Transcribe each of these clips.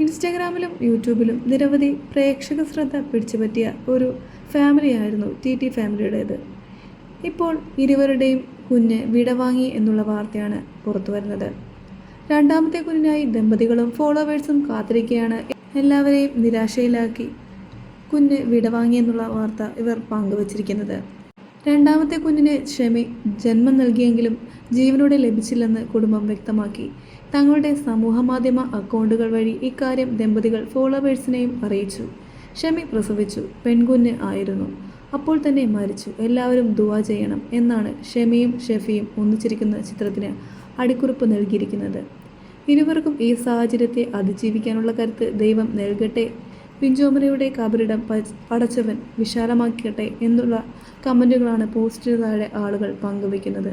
ഇൻസ്റ്റാഗ്രാമിലും യൂട്യൂബിലും നിരവധി പ്രേക്ഷക ശ്രദ്ധ പിടിച്ചുപറ്റിയ ഒരു ഫാമിലിയായിരുന്നു ടി ടി ഫാമിലിയുടേത്. ഇപ്പോൾ ഇരുവരുടെയും കുഞ്ഞ് വിടവാങ്ങി എന്നുള്ള വാർത്തയാണ് പുറത്തുവരുന്നത്. രണ്ടാമത്തെ കുഞ്ഞിനായി ദമ്പതികളും ഫോളോവേഴ്സും കാത്തിരിക്കുകയാണ്. എല്ലാവരെയും നിരാശയിലാക്കി കുഞ്ഞ് വിടവാങ്ങി എന്നുള്ള വാർത്ത ഇവർ പങ്കുവച്ചിരിക്കുന്നത്. രണ്ടാമത്തെ കുഞ്ഞിന് ഷമി ജന്മം നൽകിയെങ്കിലും ജീവനോടെ ലഭിച്ചില്ലെന്ന് കുടുംബം വ്യക്തമാക്കി. തങ്ങളുടെ സമൂഹമാധ്യമ അക്കൗണ്ടുകൾ വഴി ഇക്കാര്യം ദമ്പതികൾ ഫോളോവേഴ്സിനെയും അറിയിച്ചു. ഷമി പ്രസവിച്ചു പെൺകുഞ്ഞ് ആയിരുന്നു. അപ്പോൾ തന്നെ മരിച്ചു. എല്ലാവരും ദുവാ ചെയ്യണം എന്നാണ് ഷമിയും ഷെഫിയും ഒന്നിച്ചിരിക്കുന്ന ചിത്രത്തിന് അടിക്കുറിപ്പ് നൽകിയിരിക്കുന്നത്. ഇരുവർക്കും ഈ സാഹചര്യത്തെ അതിജീവിക്കാനുള്ള കരുത്ത് ദൈവം നൽകട്ടെ പിഞ്ചോമനയുടെ കബറിടം പടച്ചവൻ വിശാലമാക്കട്ടെ എന്നുള്ള കമന്റുകളാണ് പോസ്റ്റിന് താഴെ ആളുകൾ പങ്കുവയ്ക്കുന്നത്.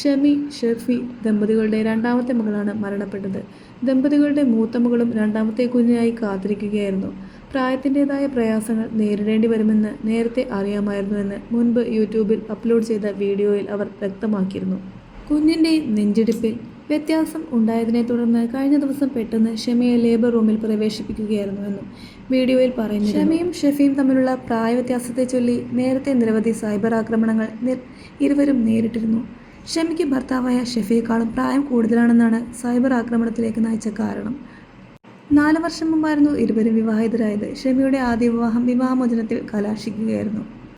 ഷമി ഷെഫി ദമ്പതികളുടെ രണ്ടാമത്തെ മകളാണ് മരണപ്പെട്ടത്. ദമ്പതികളുടെ മൂത്ത മകളും രണ്ടാമത്തെ കുഞ്ഞിനായി കാത്തിരിക്കുകയായിരുന്നു. പ്രായത്തിന്റെതായ പ്രയാസങ്ങൾ നേരിടേണ്ടി വരുമെന്ന് നേരത്തെ അറിയാമായിരുന്നുവെന്ന് മുൻപ് യൂട്യൂബിൽ അപ്ലോഡ് ചെയ്ത വീഡിയോയിൽ അവർ വ്യക്തമാക്കിയിരുന്നു. കുഞ്ഞിന്റെ നെഞ്ചിടിപ്പിൽ വ്യത്യാസം ഉണ്ടായതിനെ തുടർന്ന് കഴിഞ്ഞ ദിവസം പെട്ടെന്ന് ഷമിയെ ലേബർ റൂമിൽ പ്രവേശിപ്പിക്കുകയായിരുന്നുവെന്നും വീഡിയോയിൽ പറയുന്നു ഷമിയും ഷെഫിയും തമ്മിലുള്ള പ്രായവ്യത്യാസത്തെ ചൊല്ലി നേരത്തെ നിരവധി സൈബർ ആക്രമണങ്ങൾ ഇരുവരും നേരിട്ടിരുന്നു. ഷമിക്ക് ഭർത്താവായ ഷെഫിയേക്കാളും പ്രായം കൂടുതലാണെന്നാണ് സൈബർ ആക്രമണത്തിലേക്ക് നയിച്ച കാരണം. നാല് വർഷം മുമ്പായിരുന്നു ഇരുവരും വിവാഹിതരായത്. ഷെമിയുടെ ആദ്യ വിവാഹം വിവാഹമോചനത്തിൽ കലാശിക്കുകയായിരുന്നു.